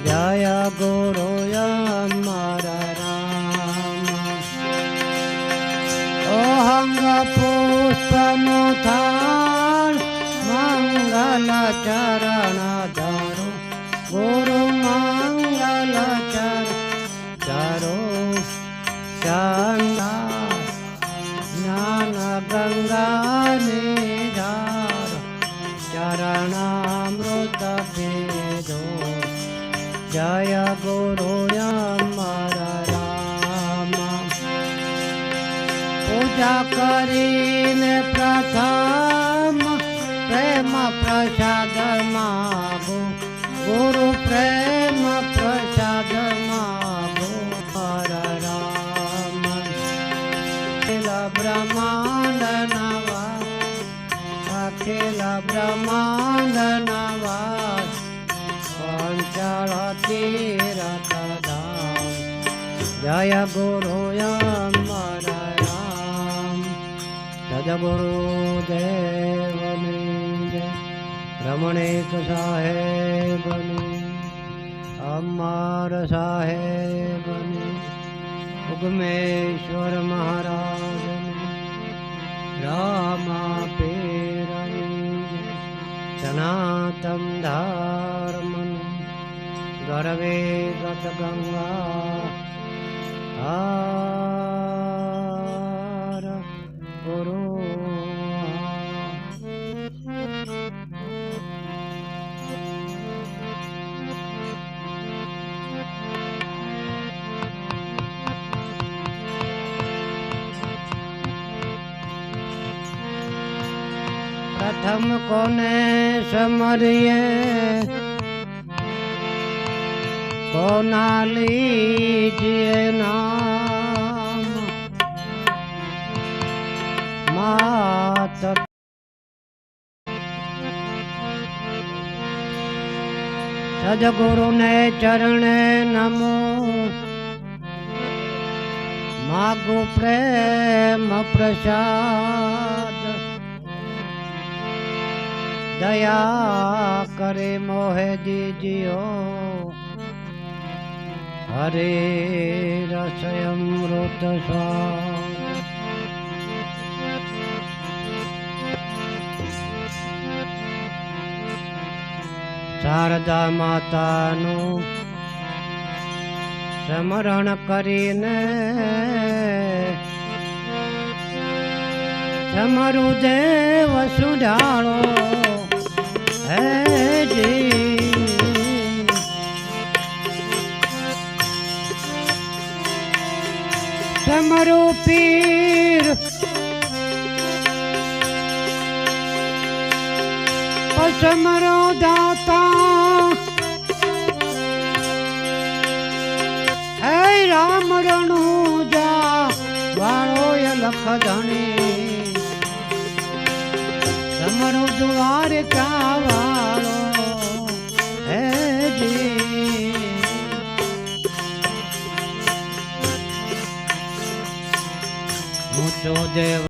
જય ગુરુ મારા રામ ઓહંગ પુષ્પનો થાળ મંગલ ચરણ ધરો ગુરુ મંગલ ચરણ ધરો ચંદા જ્ઞાન ગંગા ને ધાર ચરણામૃત બે જય ગુરુ અમર રામ પૂજા કરીને પ્રથમ પ્રેમ પ્રસાદ માગો ગુરુ પ્રેમ પ્રસાદ માગો હર રામ બ્રહ્માંડ નવા અખિલ બ્રહ્માંડ નવા પંચાળ તીરથ ધામ જય ગુરુ અમર રામ સદગુરુ દેવની જય રમણેક સાહેબની અમર સાહેબની ઉગમેશ્વર મહારાજ રામા સનાતન ધર્મની ગરવે ગત ગંગા હાર પ્રથમ કોને સમરીએ? કોના લીજીએ નામ? માત સદગુરુને ચરણે નમો. માગુ પ્રેમ પ્રસાદ. દયા કરે મોહે દીજીઓ હરે રસ અમૃત સ્વાદ શારદા માતાનું સ્મરણ કરીને સમરું દેવ સુડાળો સમરું પીર. તમારો દાતા. હે રામ રણુ જા વાળો લખ ધણી. તમારો દ્વારકા વાળો હે જી. ઊંચો દેવ